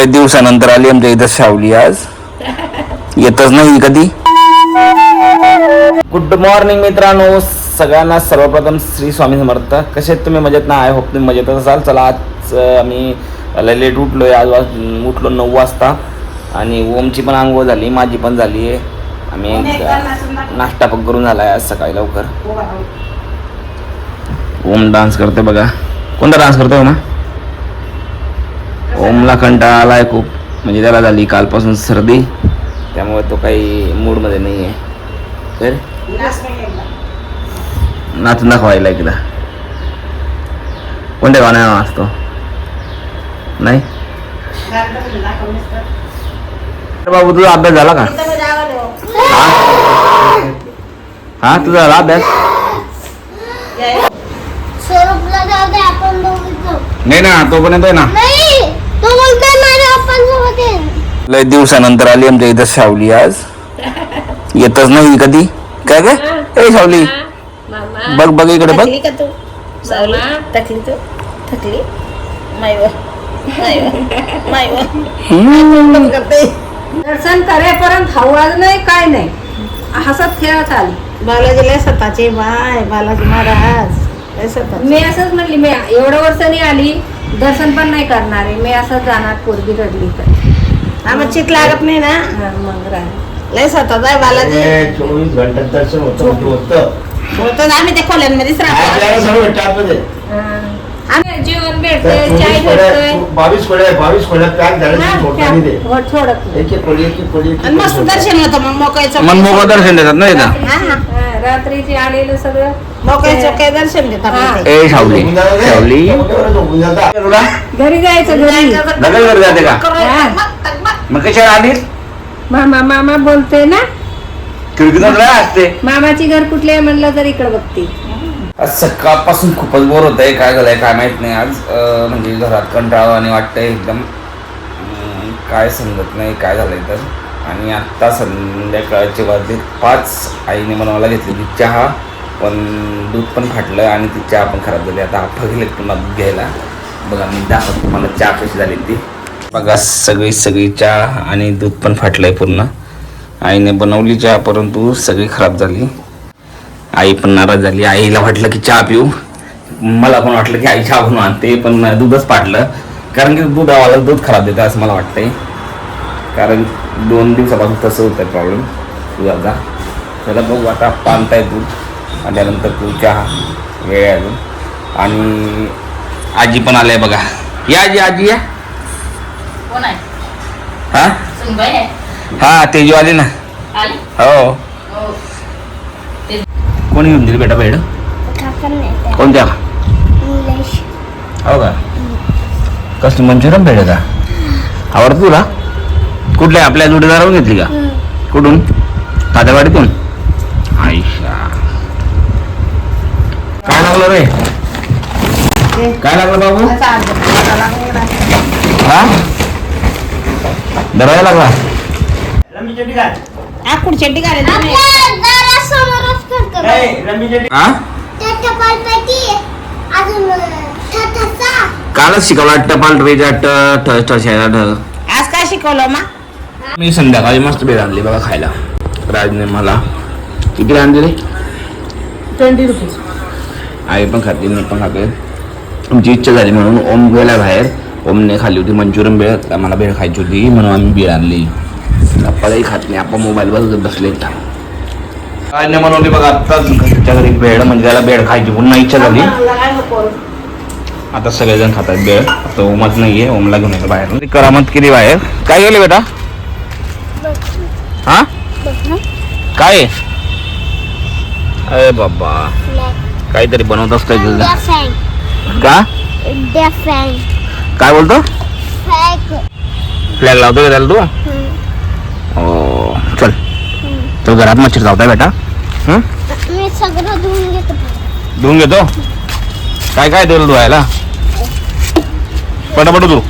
लय दिवसानंतर आली आमच्या इथं सावली आज. येतच नाही कधी. गुड मॉर्निंग मित्रांनो. सगळ्यांना सर्वप्रथम श्री स्वामी समर्थ. कसे आहेत तुम्ही? मजेत ना? आय होप तुम्ही मजेतच असाल. चला आज आम्ही लय लेट उठलोय. आज वाज उठलो नऊ वाजता. आणि ओमची पण आंघोळ झाली माझी पण झाली आहे. आम्ही नाश्ता पण करून झाला आहे आज सकाळी लवकर. ओम डान्स करते बघा. कोणता डान्स करतोय ना? ओमला कंटाळा आलाय खूप. म्हणजे त्याला झाली कालपासून सर्दी. त्यामुळे तो काही मूडमध्ये नाही आहे तर नाचून दाखवायला एकदा. कोणत्या गाण्याला नाचतो? नाही? बाबू तुझा अभ्यास झाला का? हा? तुझा झाला अभ्यास? नाही ना तोपर्यंत आहे ना. नाही. तो बोलतोय माझ्या. लय दिवसानंतर आली आमच्या इथं सावली आज. येतच नाही कधी? काय काय ए सावली. मामा बघ बघ इकडे बघ. थकली का तू? सावली थकली तू? थकली? मायव मायव मायव करते दर्शन करेपर्यंत हवाज नाही काय नाही. हसत खेळत आली. बालाजीला स्वतःचे बाय बालाजी महाराज. लय स्वतः मी असंच म्हणली मी एवढ्या वर्षांनी आली. दर्शन पण नाही करणार आहे. मी असंच जाणार पोरगी रडली तर. आम्हाला चित लागत नाही ना. हा, मग राह. लय स्वतः जाय बालाजी. चोवीस घंटा दर्शन होतं होतं होतं. आम्ही त्या खोल्यांमध्येच राहतो. आम्ही जेवण त्या भेटतोय चोवीस चाय खोल्या- भेटतोय बावीस खोल्या बावीस खोल्या पॅक झाल्या सोडता नाही ते. हो, सोडत नाही. एक एक खोली एक एक खोली एक एक आणि मस्त खोली. दर्शन होतं मग मोकळीचं मनमोकळं दर्शन देतात ना इथं हा, हा. हा, रात्रीची आलेलं सगळं मोकळीचं काय दर्शन देतात हा. मग ते. ए सावली झोपून जातात ते. सावली झोपून झोपून जातात. तुला घरी जायचं घरी जाते का हा. मग कशाला मामा मामा बोलतोय ना खिडकीतून राह असते मामाची घर कुठले आहे म्हणलं तर इकडे बघते आज सकाळपासून खूपच बोर होत आहे काय झालंय काय माहीत नाही. आज म्हणजे घरात कंटाळा आणि वाटतंय एकदम. काय समजत नाही काय झालंय तर. आणि आत्ता संध्याकाळचे वाजले पाच. आईने बनवायला घेतलेली चहा. पण दूध पण फाटलं आणि ती चहा पण खराब झाली. आता आपण गेले पुन्हा दूध घ्यायला. बघा मी दाखवतो तुम्हाला चहा कशी झाली ती. बघा सगळी सगळी चहा आणि दूध पण फाटलंय पूर्ण. आईने बनवली चहा परंतु सगळी खराब झाली. आई पण नाराज झाली. आईला वाटलं की चहा पिऊ. मला पण वाटलं की आई चहा बनवून आणते पण दूधच पाटलं कारण की दूध आवाला दूध खराब देतं असं मला वाटतंय. कारण दोन दिवसापासून तसं होतं प्रॉब्लेम दुधाचा त्याला बघू. आता पानताय दूध. आणि त्यानंतर तू चहा. वेळ अजून. आणि आजी पण आलाय बघा. या आजी आजी या? हा? हा तेजू आली ना? हो. हो. कोणी घेऊन दिली बेटा बेड. कोणत्या? इंग्लिश हो का? कसली मंचुरियन भेट का? आवडत तुला? कुठल्या? आपल्या जोडीदारावर घेतली का? कुठून? तात्यावाडीतून? आईशा काय लागलं रे? काय लागलं बाबू? हा? दरवाजा लागला? रमी चड्डी हा कालच शिकवला टपाल रेजा ट ठ ठ शा, ढ आज काय शिकवलं मा? मी संध्याकाळी मस्त बेड आणली बघा खायला. राजने मला किती आणली रे ट्वेंटी रुपीज. आई पण खाते मी पण खाते. आमची इच्छा झाली म्हणून ओम गेला बाहेर. ओमने खाल्ली होती मंचुरियन बेळ मला बेळ खायची होती म्हणून आम्ही बेळ आणली. आपल्यालाही खात नाही आपण मोबाईल बघत बसले काय नाही बनवली बघा आत्ताच घरच्या घरी बेड म्हणजे त्याला बेड खायची पुन्हा इच्छा झाली. आता सगळेजण खातात बेळ आता ओमच नाहीये ओमला घेऊन येतो बाहेर करामत केली बाहेर. काय गेले बेटा? हा? काय? अरे बाबा. काहीतरी बनवत फॅन का? काय बोलतो? फ्लॅग लावतो का त्याला तू? तो घरात मच्छर चावताय बेटा. हं? मी सगळं धुवून घेतो. धुवून घेतो? काय काय देईल धुवायला? पटापट तू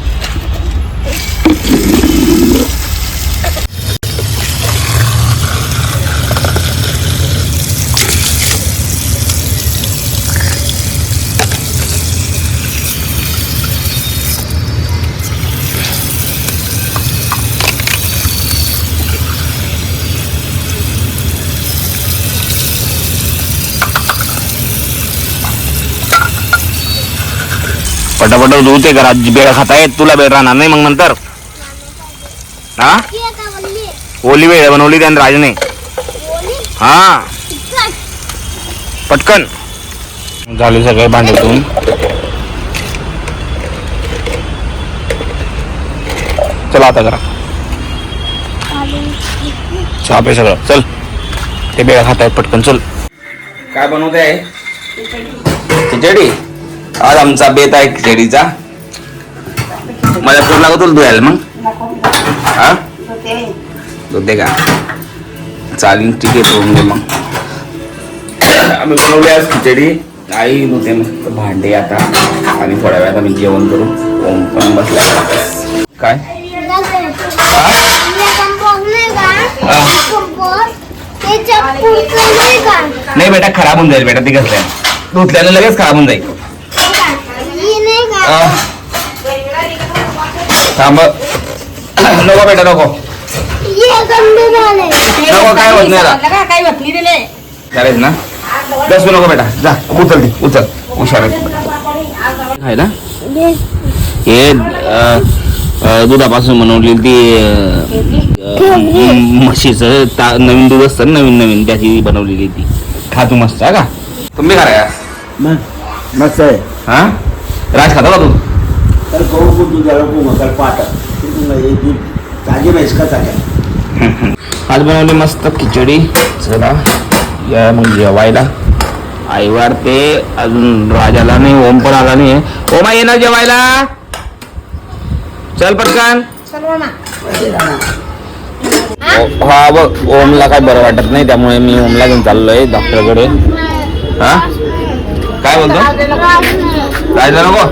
पटापट धुते ते घरात बेळ खाता तुला बेळ राहणार नाही मग नंतर. हा? ओली वेळ बनवली त्याने राजने. हा? पटकन. झाले सगळे भांड्यातून. चला आता करा चहा सगळं. चल. ते बेळा खात आहेत पटकन. चल. काय बनवते आहे खिचडी. आज आमचा बेत आहे खिचडीचा मला पूर्ण लागत धुयाला मग. हा? धुते का? चालेल ठीक आहे ठेवून दे मग. आम्ही बनवली आज खिचडी. आई नव्हते मस्त भांडे आता. आणि थोड्या वेळात आम्ही जेवण करू. ओम पण बसला काय? नाही? हा. बेटा खराब होऊन जाईल बेटा ती घातल्या धुतल्याने लगेच खराब होऊन जाईल. थांब. नको बेटा नको. नको काय होत नाही आता. का काही होत नाही दिले चालेल ना? बसू नको बेटा. जा उचल ती उचल. हुशार आहे. ना? हे अ, अ, दुधापासून बनवलेली ती अ, अ, म्हशीचं ता नवीन दूध असतं ना नवीन नवीन त्याची बनवलेली ती. खा तू मस्त हा का? तुम्ही खा मस्त आहे. हा? राज खाता का तू? तर पाटा. हे दूध ताजी आज बनवली मस्त खिचडी. चला या मग जेवायला. आई वाढते अजून राजाला नाही ओम पण आला नाही ओमा ये ना जेवायला. चल पटकन. ओ- हा बघ ओमला काय बरं वाटत नाही त्यामुळे मी ओमला घेऊन चाललोय डॉक्टरकडे. हा? काय बोलतो? राहायचं नको?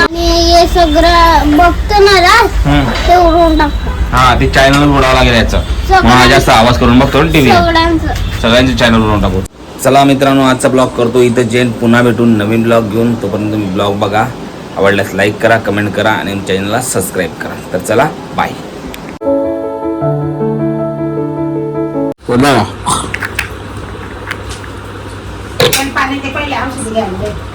आणि हे सगळं बघतो ना राज, हम्म. ते उडवून टाकतो. हा ते चॅनल उडावं लागेल याचं. म्हणून जास्त आवाज करून बघतो टीव्ही सगळ्यांचं. सगळ्यांचे चॅनल वरून टाकू. चला मित्रांनो आजचा ब्लॉग करतो इथं जेन. पुन्हा भेटून नवीन ब्लॉग घेऊन. तोपर्यंत तुम्ही ब्लॉग बघा. आवडल्यास लाईक करा कमेंट करा आणि चॅनलला सबस्क्राईब करा. तर चला बाय पाणी ते पहिले औषध घ्यायला